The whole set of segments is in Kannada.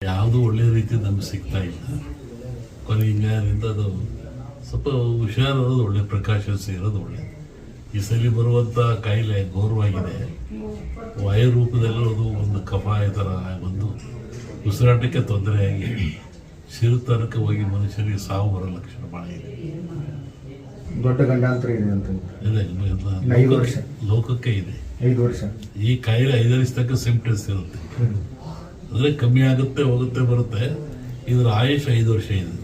ಯಾವುದು ಒಳ್ಳೆ ರೀತಿ ನಮ್ಗೆ ಸಿಗ್ತಾ ಇಲ್ಲ. ಕೊನೆಗೆ ಅದು ಸ್ವಲ್ಪ ಹುಷಾರಿರೋದು ಒಳ್ಳೆ ಪ್ರಕಾಶ ಇರೋದು ಒಳ್ಳೆ. ಈ ಸಲ ಬರುವಂಥ ಕಾಯಿಲೆ ಘೋರವಾಗಿದೆ. ವಾಯು ರೂಪದಲ್ಲಿರೋದು ಒಂದು ಕಫ ಈ ಥರ ಒಂದು ಉಸಿರಾಟಕ್ಕೆ ತೊಂದರೆಯಾಗಿ ಸಿರುತನಕ್ಕೆ ಹೋಗಿ ಮನುಷ್ಯರಿಗೆ ಸಾವು ಬರೋ ಲಕ್ಷಣ ಭಾಳ ಇದೆ. ದೊಡ್ಡ ಗಂಡಾಂತರ ಇದೆ ಅಂತ ಇಲ್ಲ ಇನ್ನು ಐದು ವರ್ಷ. ಲೋಕಕ್ಕೆ ಇದೆ. ಐದು ವರ್ಷ. ಈ ಕಾಯಿಲೆ ಐದರಿಸ್ ತಕ್ಕ ಸಿಂಪ್ಟಮ್ಸ್ ಇರುತ್ತೆ. ಅಂದರೆ ಕಮ್ಮಿ ಆಗುತ್ತೆ ಹೋಗುತ್ತೆ ಬರುತ್ತೆ. ಇದರ ಆಯುಷ್ ಐದು ವರ್ಷ ಇದೆ.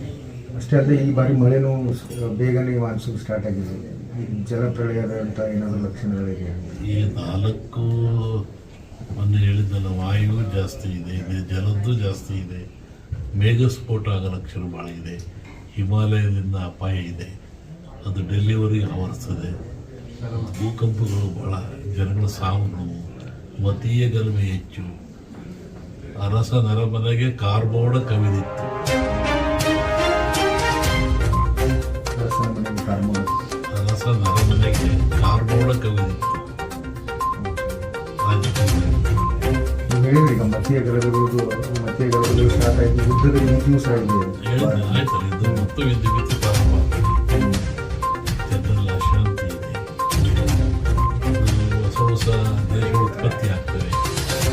ಅಷ್ಟೇ ಅಲ್ಲದೆ ಈ ಬಾರಿ ಮಳೆನೂ ಬೇಗನೆ ಮಾನ್ಸೂನ್ ಸ್ಟಾರ್ಟ್ ಆಗಿದೆ. ಜಲಪ್ರಳಯದಂಥ ಏನಾದರೂ ಲಕ್ಷಣಗಳಿಗೆ ಈ ನಾಲ್ಕು ಮೊನ್ನೆ ಹೇಳಿದ್ದಲ್ಲ ವಾಯು ಜಾಸ್ತಿ ಇದೆ ಇದೆ ಜಲದ್ದು ಜಾಸ್ತಿ ಇದೆ. ಮೇಘಸ್ಫೋಟ ಆಗೋ ಲಕ್ಷಣ ಭಾಳ ಇದೆ. ಹಿಮಾಲಯದಿಂದ ಅಪಾಯ ಇದೆ. ಅದು ಡೆಲಿವರಿ ಆವರಿಸ್ತದೆ. ಭೂಕಂಪಗಳು ಭಾಳ, ಜನಗಳ ಸಾವು ನೋವು, ಮತೀಯ ಗಲಭೆ ಹೆಚ್ಚು. ಅರಸ ನರಮನೆಗೆ ಕಾರ್ಬೋಡ ಕವಿದಿತ್ತು. ಹೇಳಿದ್ರಿ ಈಗ ಮತೀಯ ಗಲಭೆಗಳು ಗಲಭೆಗಳು ಸ್ಟಾರ್ಟ್ ಆಯಿತು ಯುದ್ಧದ ನೀತಿಯೂ ಸಹ ಇದೆ.